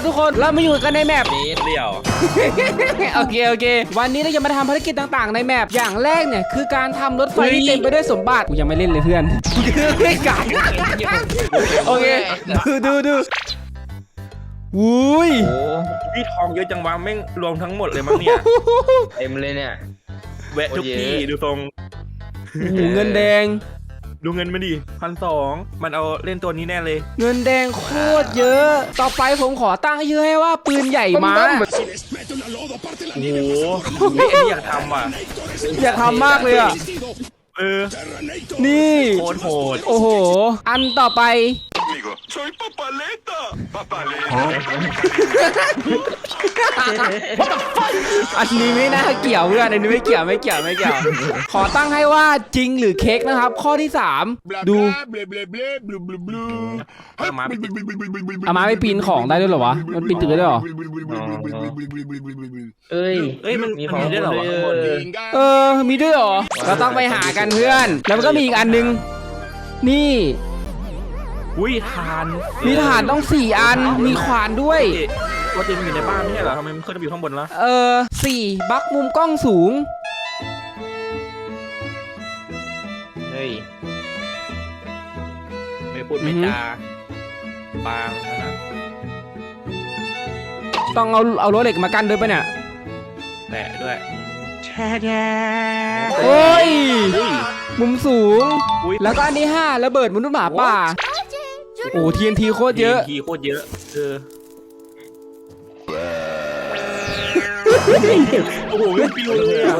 ครับทุกคนเรามาอยู่กันในแมป เดทเดียว โอเคโอเค วันนี้เราจะมาทำภารกิจต่างๆ ในแมปอย่างแรกเนี่ยคือการทำรถไฟที่เต็มไปด้วยสมบัติกูยังไม่เล่นเลยเพื่อนไม่กายโอเคดูดูดูอุ้ยโอ้พี่ทองเยอะจังวะแม่งรวมทั้งหมดเลยมั้งเนี่ย เต็มเลยเนี่ย แวะทุกที่โอ้เยอะดูทรงโอ้โหเงินแดง ดูเงินมาดิพันสองมันเอาเล่นตัวนี้แน่เลย เงินแดงโคตรเยอะ ต่อไปผมขอตั้งชื่อให้ว่าปืนใหญ่ม้าโอ้โหเฮ้ยอันนี้อยากทำว่ะอยากทำมากเลยอะเออนี่ โคตรโหด โอ้โห อันต่อไป Amigo, soy Papaleta. Papaleta. อันนี้ไม่น่าเกี่ยวเพื่อนอันนี้ไม่เกี่ยวไม่เกี่ยวไม่เกี่ยว ขอตั้งให้ว่าจริงหรือเค้กนะครับ ข้อที่3ดู bla bla bla bla bla bla. เอามาเอามาไม่ปีนของได้ด้วยเหรอวะ มันปีนตึกได้ด้วยเหรอ เอ้ย เอ้ยมันมีมีขขอองงด้วยเหรอวะข้างบนเออ มีด้วยเหรอ เราต้องไปหากันเพื่อน แล้วมันก็มีอีกอันนึง นี่ อุ้ยทานมีฐานต้องสี่อัน มีขวานด้วย ปกติมันอยู่ในบ้านไม่ใช่เหรอทำไมมันขึ้นไปอยู่ข้างบนละเออสี่บักมุมกล้องสูง เฮ้ย ไม่พูดไม่จาบางนะต้องเอาเอารั้วเหล็กมากั้นด้วยปะเนี่ยแปะด้วยโอ้ย มุมสูง อุ้ยแล้วก็อันที่ห้าระเบิดมนุษย์หมาป่า โอ้ทีนทีโคตรเยอะ ทีโคตรเยอะเออโอ้โหไม่ปิวเลยอะ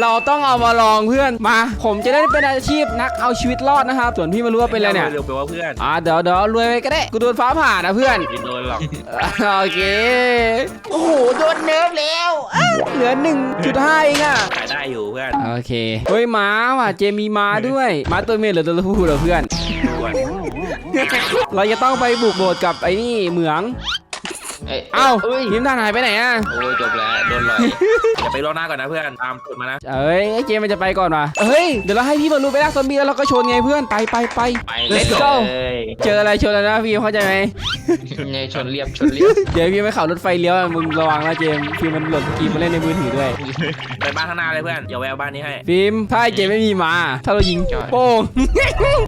เราต้องเอามาลองเพื่อนมา ผมจะได้เป็นอาชีพนักเอาชีวิตรอดนะครับส่วนพี่ไม่รู้ว่าเป็นอะไรเนี่ย เร็วไปว่าเพื่อนอ่าเดี๋ยวเดี๋ยวรวยไปก็ได้ กูโดนฟ้าผ่านะเพื่อนกินโดนหรอกโอเค โอ้โหโดนเนิร์ฟแล้วอ้าวเหลือ1.5เองอะ ขายได้อยู่เพื่อนโอเค เฮ้ยม้าว่ะ เจมีม้าด้วย ม้าตัวเมียหรือตัวผู้เหรอเพื่อน ด่วน เราจะต้องไปบุกโบสถ์กับไอ้นี่เหมือง เอ้ยเอ้าเอ้ยยิ้มทานหายไปไหนอะโอ้ยจบแล้วโดนหลอยอย่าไปรอหน้าก่อนนะเพื่อนตามกดมานะเอ้ยไอ้เจมมันจะไปก่อนว่ะเฮ้ยเดี๋ยวเราให้พี่บอลลูนไปลากซอมบี้แล้วเราก็ชนไงเพื่อนไปไปไป ไป Let's เลย go เลยเจออะไรชนแล้วนะพี่เข้าใจไหมไงชนเรียบชนเรียบเดี๋ยวพี่ไม่ขับรถไฟเลี้ยวอะมึงระวังนะเจมส์ฟิล์มมันโหลดสกีมาเล่นในมือถือด้วยไปบ้านข้างหน้าเลยเพื่อนอย่าแววบ้านนี้ให้ฟิล์มถ้าไอ้เจมส์ไม่มีมา ถ้าเรายิงโป้ง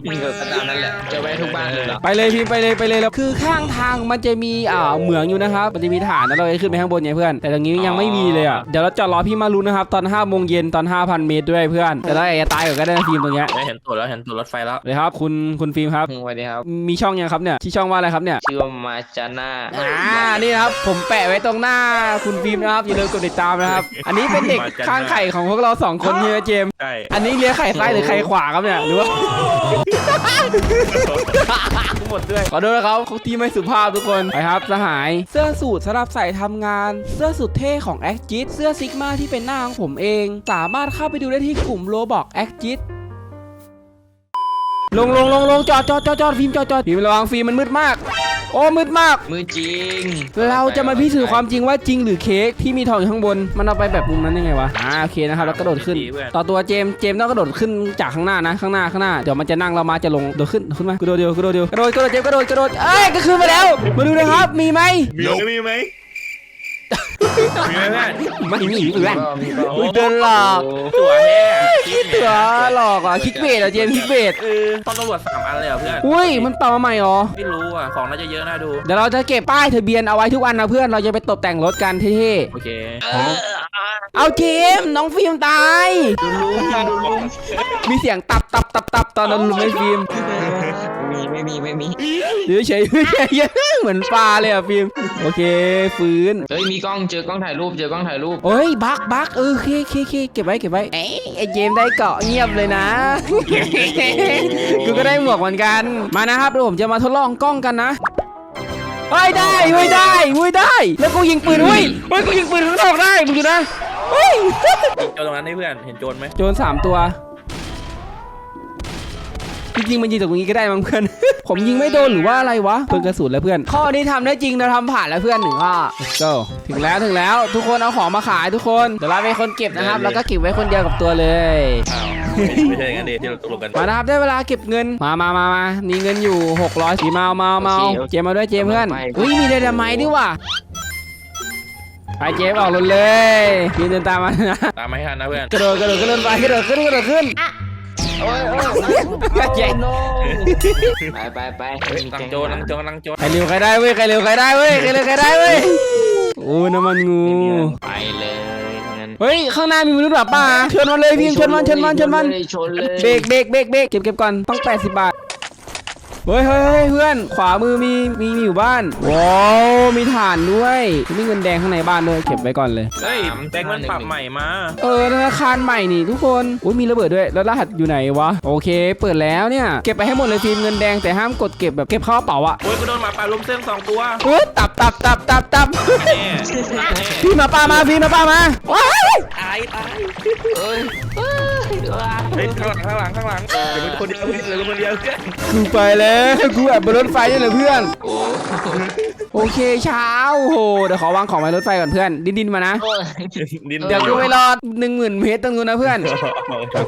มีเกิดตามนั้นแหละจะไว้ทุกบ้านเลยเหรอไปเลยฟิล์มไปเลยไปเลยแล้วคือข้างทางมันจะมีอ่าเหมืองอยู่นะครับมันจะมีฐานแล้วเราจะขึ้นไปข้างบนไงเพื่อนแต่ตรงนี้ยังไม่มีเลยอะเดี๋ยวเราจอดรอพี่มารุนะครับตอน5โมงเย็นตอน 5,000 เมตรด้วยเพื่อนแต่เราอาจจะตายก่อนก็ได้นะฟิล์มตรงเนี้ยเฮ้ยเห็นตัวแล้วเห็นตัวรถไฟแล้วเลยครับคุณคุณฟิล์มครับ สวัสดีครับ มีช่องยังครับเนี่ยที่ช่องว่าอะไรครับเนี่ย ชื่อว่ามาจาน่าอ่า นี่นะครับ ผมแปะไว้ตรงหน้าคุณฟิล์มนะครับ อย่าลืมกดติดตามนะครับ อันนี้เป็นเด็กข้างไข่ของพวกเราสองคนใช่ไหมเจมส์ใช่อันนี้เลี้ยงไข่ซ้ายหรือไข่ขวาครับเนี่ย หรือว่าหมดด้วยขอโทษนะครับเขาตีไม่สุภาพทุกคนไปครับสหาย เสื้อสูทสำหรับใส่ทำงาน เสื้อสุดเท่ของแอคจิตเสื้อซิกมาที่เป็นหน้าของผมเอง สามารถเข้าไปดูได้ที่กลุ่มโลบอกแอคจิตลงลงลงลงจอดจอดจอดจอดฟิล์มจอดจอดฟิล์มระวังฟิล์มมันมืดมาก โอ้มืดมาก มือจริงเราจะมาพิสูจน์ความจริงว่าจริงหรือเค้กที่มีทองอยู่ข้างบน มันเอาไปแบบมุมนั้นยังไงวะ อ่าโอเคนะครับแล้วกระโดดขึ้น ต่อตัวเจมส์เจมส์ต้องกระโดดขึ้นจากข้างหน้านะ ข้างหน้าข้างหน้า เดี๋ยวมันจะนั่งเรามาจะลง โดดขึ้นขึ้นมากระโดดเดียวกระโดดเดียวกระโดดกระโดดเจมส์กระโดดกระโดด เอ้ยก็คือมาแล้ว มาดูนะครับ มีไหมมีไหม มีไหมมีไหมเพื่อนไม่มีเพื่อนก็มีก็อุ๊ยเดินหลอกตัวแท้ตัวหลอกอะคิกเบสอะเจมส์คิกเบสเออต้องตำรวจสามอันเลยเหรอเพื่อนอุ้ยมันเป่ามาใหม่เหรอไม่รู้อะของน่าจะเยอะน่าดูเดี๋ยวเราจะเก็บป้ายทะเบียนเอาไว้ทุกอันนะเพื่อนเราจะไปตกแต่งรถกันเท่โอเคๆเอาเจมส์น้องฟิล์มตายดูลุงดูลุงมีเสียงตับตับตับตับตอนนั้นลุงไม่ฟิล์ม มีไม่มีไม่มีเฉยเฉยๆเหมือนปลาเลยอะฟิล์มโอเคฟื้นเฮ้ยมีกล้องเจอกล้องถ่ายรูปเจอกล้องถ่ายรูปโอ้ยบักบักเออเคเคเคเก็บไว้เก็บไว้เอ้ยไอ้เจมส์ได้เกาะเงียบเลยนะกูก็ได้หมวกเหมือนกันมานะครับเดี๋ยวผมจะมาทดลองกล้องกันนะเฮ้ยได้เฮ้ยได้เฮ้ยได้ แล้วกูยิงปืนเฮ้ยเฮ้ยกูยิงปืนข้างนอกได้มึงดูนะเฮ้ยโจรตรงนั้นให้เพื่อนเห็นโจรไหมโจรสามตัว จริงๆมันยิงจากตรงนี้ก็ได้มั้งเพื่อน ผมยิงไม่โดนหรือว่าอะไรวะเพื่อนกระสุนแล้วเพื่อน ข้อนี้ทำได้จริงเราทำผ่านแล้วเพื่อนหนึ่งข้อ let's go ถึงแล้วถึงแล้ว ทุกคนเอาของมาขายทุกคน เดี๋ยวเราเป็นคนเก็บนะครับ แล้วก็เก็บไว้คนเดียวกับตัวเลยไม่ใช่งั้นดิที่เราตกลงกันมานะครับได้เวลาเก็บเงินมามามามามีเงินอยู่ 600สีมาเอามาเอามาเอาเจมมาด้วยเจมเพื่อนอุ้ยมีไดนาไมต์ด้วยว่ะไปเจมออกรถเลยพี่เดินตามมานะตามมาให้ทันนะเพื่อนกระโดดกระโดดกระโดดไปกระโดดขึ้นกระโดดขึ้น โอ้ยโอ้ยเจ๊โน้ไปไปไปลังโจรลังโจรลังโจรใครเร็วใครได้เว้ยใครเร็วใครได้เว้ยใครเร็วใครได้เว้ยโอ้น้ำมันงูไปเลยเฮ้ยข้างหน้ามีมนุษย์หมาป่าชนมันเลยพี่ชนมันชนมันชนมันชนเลยเบรกเบรกเบรกเบรกเก็บเก็บก่อนต้อง80บาท เฮ้ยเฮ้ยเฮ้ยเพื่อนขวามือมีมีมีอยู่บ้านว้าวมีฐานด้วยมีเงินแดงข้างในบ้านด้วยเก็บไว้ก่อนเลย เฮ้ยแบงค์มันปรับใหม่มา เออธนาคารใหม่นี่ทุกคนอุ้ยมีระเบิดด้วยแล้วรหัสอยู่ไหนวะโอเค เปิดแล้วเนี่ยเก็บไปให้หมดเลยฟิล์มเงินแดงแต่ห้ามกดเก็บแบบเก็บเข้ากระเป๋าอะโอ้ยกูโดนหมาป่าลุมเส้นสองตัวเออตับตับตับตับตับแน่พี่หมาป่ามาพี่หมาป่ามาว้ายตายตายเอ้ย เอ้ยว้าเฮ้ยข้างหลังข้างหลังข้างหลังเดี๋ยวเป็นคนเดียวเดี๋ยวเป็นคนเดียวกูไปแล้วกูแอบบนรถไฟนี่เลยเพื่อน โอ้ โอเคเช้าโอ้โหเดี๋ยวขอวางของไว้รถไฟก่อนเพื่อนดินดินมานะ โอ้ย ดินเดี๋ยวกูไปรอหนึ่งหมื่นเมตรตรงนู้นนะเพื่อน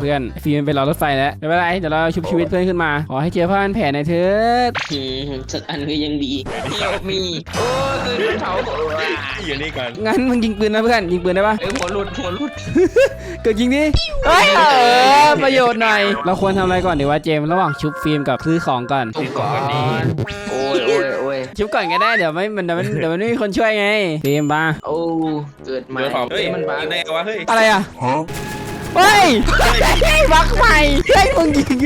เพื่อนฟิล์มไปรอรถไฟแล้วไม่เป็นไรเดี๋ยวเราชุบชีวิตเพื่อนขึ้นมา ขอให้เจอผ้าพันแผลหน่อยเถิดอืมสักอันก็ยังดีเฮียมี โอ้ยปืนมันเผาโอ้ยอยู่นี่ก่อนงั้นมึงยิงปืนนะเพื่อนยิงปืนได้ปะ เอ้ยหัวหลุดหัวหลุดเกิดยิงดิเฮ้ยเออประโยชน์หน่อย เราควรทำอะไรก่อนดีวะเจมส์ระหว่างชุบฟิล์มกับซื้อของก่อนตุกก่อน โอ้ยโอ้ยโอ้ย ชุบก่อนก็ได้เดี๋ยวไม่มันเดี๋ยวมันเดี๋ยวมันไม่มีคนช่วยไงฟิล์มมาโอ้เกิดใหม่เดี๋ยวขอเฮ้ยมันบ้ายิงได้ไงวะเฮ้ยอะไรอะเฮ้ยบักใหม่เฮ้ยมึงยิง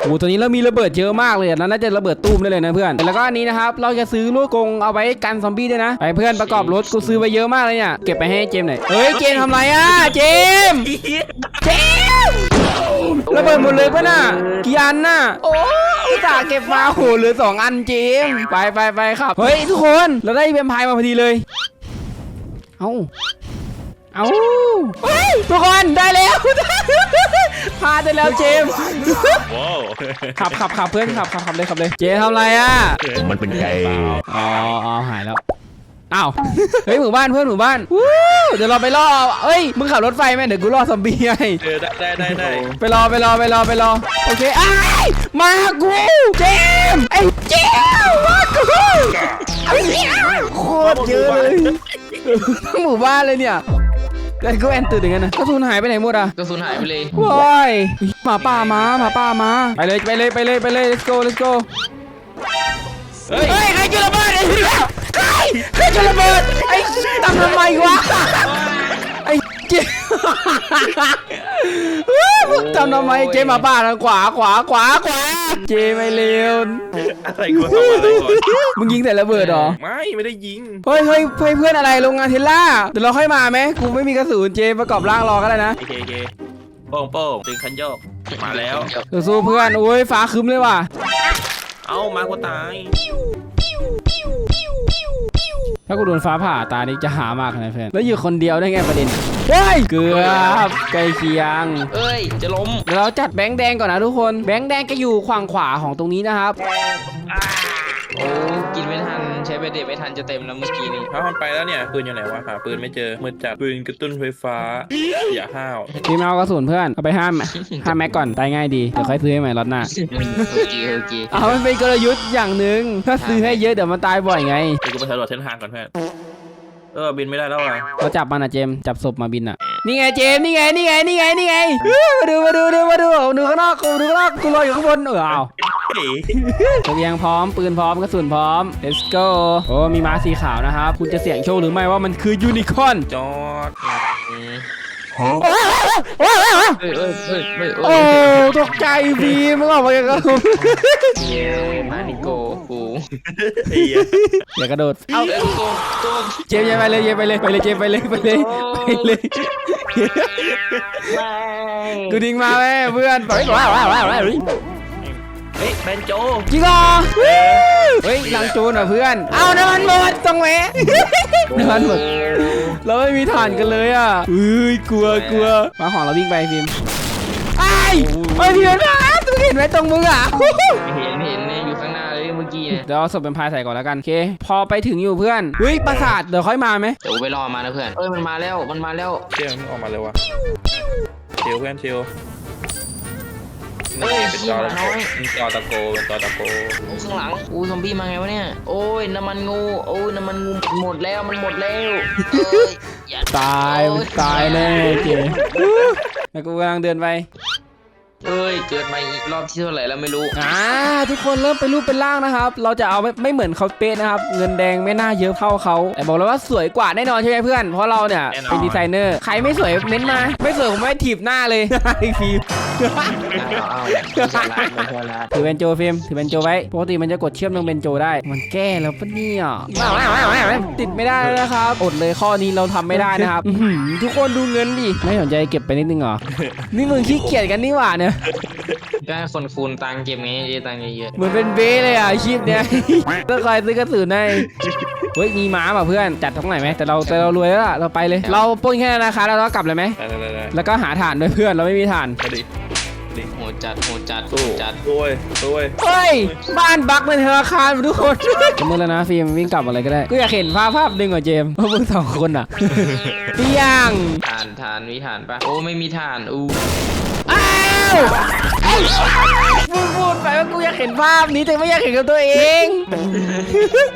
โอ้ตัวนี้เรามีระเบิดเยอะมากเลยอะนั่นน่าจะระเบิดตู้มได้เลยนะเพื่อน แล้วก็อันนี้นะครับ เราจะซื้อลูกกรงเอาไว้กันซอมบี้ด้วยนะ ไปเพื่อนประกอบรถกูซื้อไปเยอะมากเลยเนี่ย เก็บไปให้เจมส์หน่อย เฮ้ยเจมส์ทำไรอะ เจมส์เจมส์ ระเบิดหมดเลยป่ะน่ะกี่อันน่ะโอ้อุตส่าห์เก็บมาโหเหลือสองอันเจมส์ไปไปไปครับ เฮ้ยทุกคนเราได้แวมไพร์มาพอดีเลย เอ้าเอาเฮ้ยทุกคนได้แล้ว พาได้แล้วเจมส์ว้าวขับขับขับเพื่อนขับขับขับเลยขับเลย เจทำอะไรอะ มันเป็นไก่อ๋ออ๋อหายแล้ว อ้าวเฮ้ยหมู่บ้านเพื่อนหมู่บ้านวู้เดี๋ยวเราไปล่อเอ้ยมึงขับรถไฟไหมเดี๋ยวกูล่อซอมบี้ให้เออได้ได้ได้ได้ไปรอไปรอไปรอไปรอโอเคอ้ายมากูเจมส์ไอ้เจมส์มากูไอ้เหี้ยโคตรเยอะเลยทั้งหมู่บ้านเลยเนี่ยแล้วกูแอนตื่นอย่างนั้นนะกระสุนหายไปไหนหมดอะกระสุนหายไปเลยว้ายหมาป่ามาหมาป่ามาไปเลยไปเลยไปเลยไปเลย let's go let's go เฮ้ยเฮ้ยใครจุดระเบิดไอ้เหี้ยใครใค รจุดระเบิดไอ้ทำทำไมวะไอ้เจมึงทำทำไมเจหมาป่าทางขวาขวาขวาขวาเจไม่เร็วอะไรกูทำอะไรก่อนมึงยิงแต่ระเบิดเหรอไม่ไม่ได้ยิงเฮ้ยเฮ้ยเฮ้ยเพื่อนอะไรโรงงานเทสล่าเดี๋ยวเราค่อยมาไหมกูไม่มีกระสุนเจประกอบร่างรอก็ได้นะโอเคโอเคโป้งโป้งตึงคันโยกมาแล้วสู้ๆเพื่อนโอ้ยฟ้าครึ้มเลยว่ะเอ้ามากูตาย ถ้ากูโดนฟ้าผ่าตานี้จะหามากนะเพื่อนแล้วอยู่คนเดียวได้ไงประเด็นเฮ้ยเกือบใกล้เคียง เอ้ย จะล้มเดี๋ยวเราจัดแบงค์แดงก่อนนะทุกคน แบงค์แดงจะอยู่ฝั่งขวาของตรงนี้นะครับ โอ้ กินไม่ทันใช้ไปเด็ดไม่ทันจะเต็มแล้วเมื่อกี้นี่ถ้ามันไปแล้วเนี่ยปืนอยู่ไหนวะหาปืนไม่เจอมือจับปืนกระตุ้นไฟฟ้าอย่าห้าวพี่แมวกระสุนเพื่อนเอาไปห้ามห้ามแม็กก่อนตายง่ายดีเดี๋ยวค่อยซื้อให้ใหม่รอบหน้าโอเคโอเคเอามันเป็นกลยุทธ์อย่างหนึ่งถ้าซื้อให้เยอะเดี๋ยวมันตายบ่อยไงเดี๋ยวกูไปสำรวจเส้นทางก่อนเพื่อนเออบินไม่ได้แล้วอะเราจับมันอะเจมส์จับศพมาบินอะนี่ไงเจมส์นี่ไงนี่ไงนี่ไงนี่ไงเฮ้ยมาดูมาดูดูมาดูดูข้างนอกกูดูข้างนอกกูรออยู่ข้างบนเออเอา เสบียงพร้อมปืนพร้อมกระสุนพร้อม let's go โอ้มีม้าสีขาวนะครับ คุณจะเสี่ยงโชคหรือไม่ว่ามันคือยูนิคอร์นจอดโอ้โอ้ตกใจพีมึงออกมาจากกระสุนเย้มานิโกกูอย่ากระโดด เอาเอ้ยโกโกเจมย่าไปเลยเจมไปเลยไปเลยเจมไปเลยไปเลยไปเลยกูดิ้งมาแม่เพื่อนไปว้าวว้าวว้าวว้าว เฮ้ยแบนโจจริงเหรอเฮ้ยลังจูนเหรอเพื่อน เอาน้ำมันหมดตรงแหวะน้ำมันหมดเราไม่มีถ่านกันเลยอะเอ้ยกลัวกลัวมาของเราวิ่งไปฟิล์มไอ้ไอ้ยพี่เห็นไหมมึงเห็นไหมตรงมึงอะเห็นเห็นเนี่ยอยู่ข้างหน้าเลยเมื่อกี้เนี่ยเดี๋ยวเอาศพเป็นพายใส่ก่อนแล้วกันโอเค พอไปถึงอยู่เพื่อนเฮ้ยปราสาทเดี๋ยวค่อยมาไหมเดี๋ยวกูไปรอมานะเพื่อนเอ้ยมันมาแล้วมันมาแล้วเชี่ยมันออกมาเลยวะชิลเพื่อนชิล เฮ้ยเป็นขี้จอหมาตะโกน้อยเป็นจอตะโกเป็นจอตะโกโอ้ข้างหลังอู้ซอมบี้มาไงวะเนี่ย โอ้ยน้ำมันงู โอ้ยน้ำมันงูหมดแล้วมันหมดแล้วเอ้ยอย่ตายโอ้ตายแน่เก๋แล้วกูกำลังเดินไป เอ้ย เกิดมาอีกรอบที่เท่าไหร่แล้วไม่รู้ อ่าทุกคนเริ่มเป็นรูปเป็นร่างนะครับ เราจะเอาไม่ไม่เหมือนเขาเป๊ะนะครับ เงินแดงไม่น่าเยอะเท่าเขาแต่บอกเลยว่าสวยกว่าแน่นอนใช่ไหมเพื่อน เพราะเราเนี่ยเป็นดีไซเนอร์ ใครไม่สวยเม้นต์มา ไม่สวยผมไม่ถีบหน้าเลยไอ้ฟิล์มเอาเอาไม่ใช่ละไม่ใช่ละถือเป็นโจฟิล์มถือเป็นโจไว้ ปกติมันจะกดเชื่อมลงเป็นโจได้ มันแก้แล้วปะเนี่ยติดไม่ได้แล้วนะครับ อดเลยข้อนี้เราทำไม่ได้นะครับอื้อหือทุกคนดูเงินดิ ไม่สนใจเก็บไปนิดนึงเหรอ นี่มึงขี้เกียจกันนี่หว่าเนี่ยก็ให้คนคูณตังค์เก็บไงได้ตังค์เยอะเหมือนเป็นเบ้เลยอะอาชีพเนี้ยต้องคอยซื้อกระสุนให้เฮ้ยมีม้าป่ะเพื่อนจัดตรงไหนไหมแต่เราแต่เรารวยแล้วล่ะเราไปเลย เราปล้นแค่ธนาคารแล้วเรากลับเลยไหมได้ได้ได้ได้แล้วก็หาฐานด้วยเพื่อนเราไม่มีฐานมาดิดิๆโหดจัดโหดจัดโหสู้ดจัดด้วยด้วยเฮ้ยบ้านบักในธนาคารทุกคนจะมือแล้วนะฟิล์มวิ่งกลับอะไรก็ได้ ก็อยากเห็นภาพภาพหนึ่งอะเจมส์ว่ามึงสองคนอะเปี้ยงฐานฐานมีฐานปะโอ้ไม่มีฐานอู้ อ้าวเอ้ยพูดพูดไปว่ากูอยากเห็นภาพนี้แต่ไม่อยากเห็นกับตัวเอง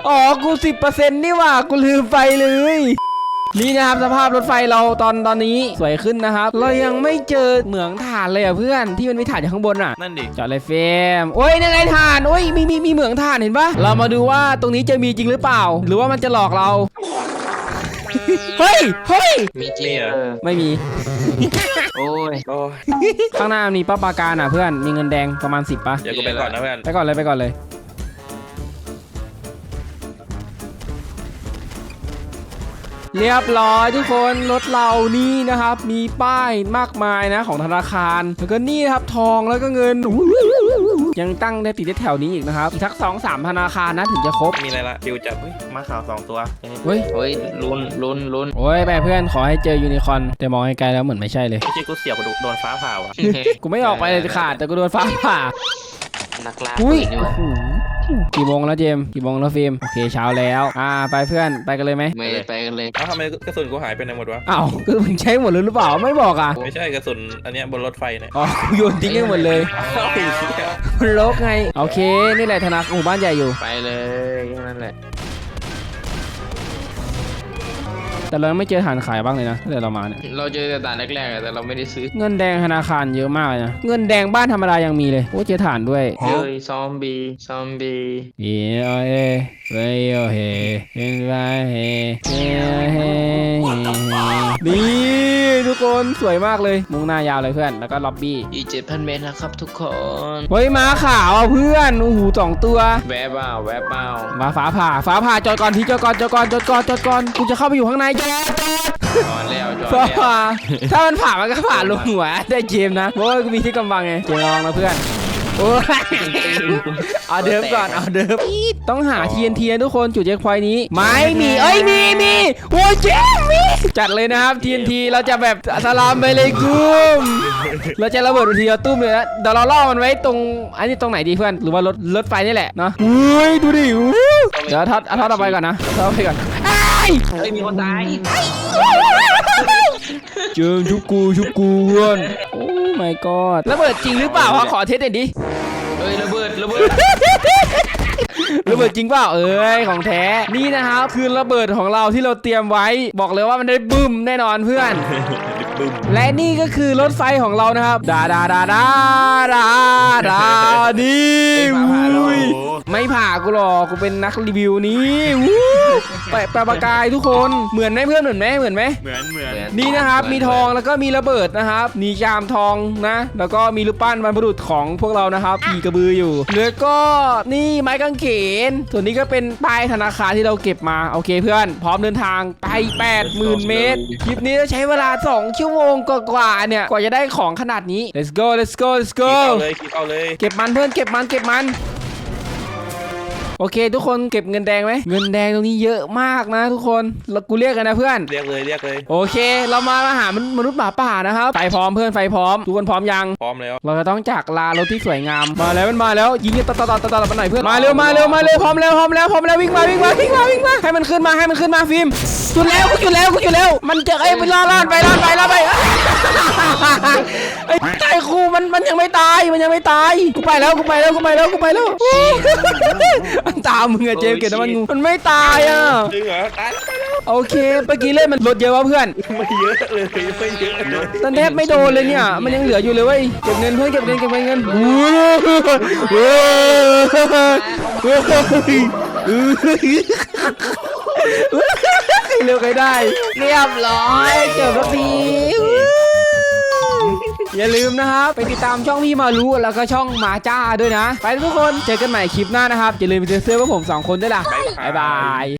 อ๋อ กูสิบเปอร์เซ็นต์นี่หว่า กูลืมไปเลย นี่นะครับสภาพรถไฟเราตอนตอนนี้สวยขึ้นนะครับ เรายังไม่เจอเหมืองถ่านเลยอะเพื่อนที่มันมีถ่านอยู่ข้างบนอะ นั่นดิ จอดเลยเฟรมโอ้ยนั่นไงถ่านโอ้ยมีมีมีเหมืองถ่านเห็นปะเรามาดูว่าตรงนี้จะมีจริงหรือเปล่า หรือว่ามันจะหลอกเรา เฮ้ย เฮ้ย มีจริงเออไม่มี โอ้ยโอ้ยข้างหน้ามีป้าปาการอะเพื่อน มีเงินแดงประมาณ 10ปะเดี๋ยวกูไปก่อนนะเพื่อนไปก่อนเลยไปก่อนเลย เรียบร้อยทุกคนรถเรานี่นะครับ มีป้ายมากมายนะของธนาคาร แล้วก็นี่นะครับทองแล้วก็เงิน ยังตั้งได้ติดได้แถวนี้อีกนะครับอีกทักสองสามธนาคารนะถึงจะครบมีอะไรละคิวจัดเฮ้ยมาข่าวสองตัวเฮ้ยเฮ้ยลุ้นลุ้นลุ้นโอ้ยไปเพื่อนขอให้เจอยูนิคอร์นแต่มองไกลๆแล้วเหมือนไม่ใช่เลยไม่ใช่กูเสียบกระดูกโดนฟ้าผ่าว่ะกูไม่ออกไปเลยขาดแต่กูโดนฟ้าผ่านักล่าอุ้ยปืนนี่หว่าโอ้โห กี่โมงแล้วเจมส์กี่โมงแล้วฟิล์มโอเคเช้าแล้วอ่าไปเพื่อนไปกันเลยไหมไม่ได้ไปกันเลยเอ้าทำไมกระสุนกูหายไปไหนหมดวะ อ้าวคือมึงใช้หมดเลยหรือเปล่าไม่บอกอะไม่ใช่กระสุนอันเนี้ยบนรถไฟเนี่ยอ๋อกูโยนทิ้งให้หมดเลยเอ้าไอ้เหี้ยมันลกไงโอเค นี่แหละธนาคารหมู่บ้านใหญ่อยู่ ไปเลยแค่นั้นแหละ แต่เราไม่เจอฐานขายบ้างเลยนะตั้งแต่เรามาเนี่ย เราเจอแต่ด่านแรกๆแต่เราไม่ได้ซื้อเงินแดงธนาคารเยอะมากเลยนะ เงินแดงบ้านธรรมดายังมีเลยโอ้เจอฐานด้วย เฮ้ยซอมบี้ซอมบี้เย้เฮ้เฮ้ยโอเฮเป็นไรเฮ้เฮ้เฮ้ยเฮ้กคนสวยมากเลย มุงเฮ้ายาวเลยเฮ้ยอน แล้วก็ล็อบเฮ้อีเจ็ดพันเมตเฮ้ครับทุกคนเฮ้ยฮ้าขาวอะเฮ้ยอนโอ้ฮ้สองตัว แวบเปล่าแวบเฮ้ยามาฟ้าผ่เฮ้าผ่าจอดก่เฮ้ยจอดก่อนจเฮ้ยอนจอดก่อเฮ้ดก่อนกูจะเฮ้าไปอยู่ข้างในจอดจอดจอดแล้วจอดฟ้าแล้วผ่าถ้ามันผ่ามันก็ผ่าลงหัวได้เจมส์นะเพราะว่ากูมีที่กำบังไงเจมส์ลองนะเพื่อนโอ้ยเอาเดิมก่อนเอาเดิมอี๊ดต้องหาเทียนเทียนทุกคนจุดเช็คพอยต์นี้ ไม่มีเอ้ยมีมีโอ้ยเจมส์มีจัดเลยนะครับทีนทีเราจะแบบสลามไปเลยกุมเราจะระเบิดทีเดียวตุ้มเลยนะเดี๋ยวเราล่อมันไว้ตรงอันนี้ตรงไหนดีเพื่อนหรือว่ารถรถไฟนี่แหละเนาะอุ้ยดูดิอู้เดี๋ยวเอาทอดเอาทอดเอาไปก่อนนะทอดเอาไปก่อนอ้ายเฮ้ยมีคนตายเจิงชุบกูชุบกูเพื่อนโอ้ my god ระเบิดจริงหรือเปล่าวะขอเทสหน่อยดิเฮ้ยระเบิดระเบิดระเบิดจริงเปล่าเอ้ยของแท้นี่นะครับคือระเบิดของเราที่เราเตรียมไว้ บอกเลยว่ามันได้บึ้มแน่นอนเพื่อน บึมและนี่ก็คือรถไฟของเรานะครับดาดาดาดาดาดานี่อุ้ยไม่ผ่ากูหรอกกูเป็นนักรีวิวนี่วู้ไปไปประกายทุกคนเหมือนไหมเพื่อนเหมือนไหมเหมือนไหมเหมือนเหมือนนี่นะครับมีทองแล้วก็มีระเบิดนะครับมีจามทองนะ แล้วก็มีรูปปั้นบรรพบุรุษของพวกเรานะครับขี่กระบืออยู่แล้วก็นี่ไม้กางเขนส่วนนี้ก็เป็นป้ายธนาคารที่เราเก็บมาโอเคเพื่อน พร้อมเดินทางไป 8 0,000 เมตรคลิปนี้จะใช้เวลา 2 ชั่วโมงกว่าๆเนี่ย กว่าจะได้ของขนาดนี้ let's go let's go let's คิ go ดเอาเลยคิดเอาเลย เก็บมันเพื่อนเก็บมันเก็บมัน โอเค ทุกคนเก็บเงินแดงไหมเงินแดงตรงนี้เยอะมากนะ ทุกคนแล้วกูเรียกกันนะเพื่อน เรียกเลยเรียกเลย โอเค เรามาหามมนุษย์หมาป่านะครับไฟพร้อมเพื่อนไฟพร้อม ทุกคนพร้อมยัง พร้อมแล้ว เราจะต้องจากลารถที่สวยงามมาแล้วมันมาแล้วยิงกันต่อต่อต่อต่อต่อไปหน่อยเพื่อนมาเร็วมาเร็วมาเร็วพร้อมแล้วพร้อมแล้วพร้อมแล้ววิ่งมาวิ่งมาวิ่งมาวิ่งมาให้มันขึ้นมาให้มันขึ้นมาฟิล์มจุดแล้วกูจุดแล้วกูจุดแล้วมันจะไอ้ยไปล่อล่อดไปล่อดไปล่อดไปไอ้ไอ้ครูมันมันยังไม่ตายมันยังไม่ตายกูไปแล้วกูไปแล้วกูไปแล้วกูไปแล้วมันตามมึงอะเจมส์เก็บน้ำมันงูมันไม่ตายอะจริงเหรอตายแล้วไปแล้วโอเคเมื่อกี้เล่นมันลดเยอะวะเพื่อนไม่เยอะเลยไม่เยอะเลยตอนแทบไม่โดนเลยเนี่ย มันยังเหลืออยู่เลยเว้ยเก็บเงินเพื่อนเก็บเงินเก็บเงินโอ้โหใครเร็วใครได้ เรียบร้อยเจอสักที อย่าลืมนะครับ ไปติดตามช่องพี่มารู้แล้วก็ช่องมาจ้าด้วยนะ ไปทุกคนเจอกันใหม่คลิปหน้านะครับอย่าลืมไปเจอเสื้อพวกผมสองคนด้วยล่ะบ๊ายบาย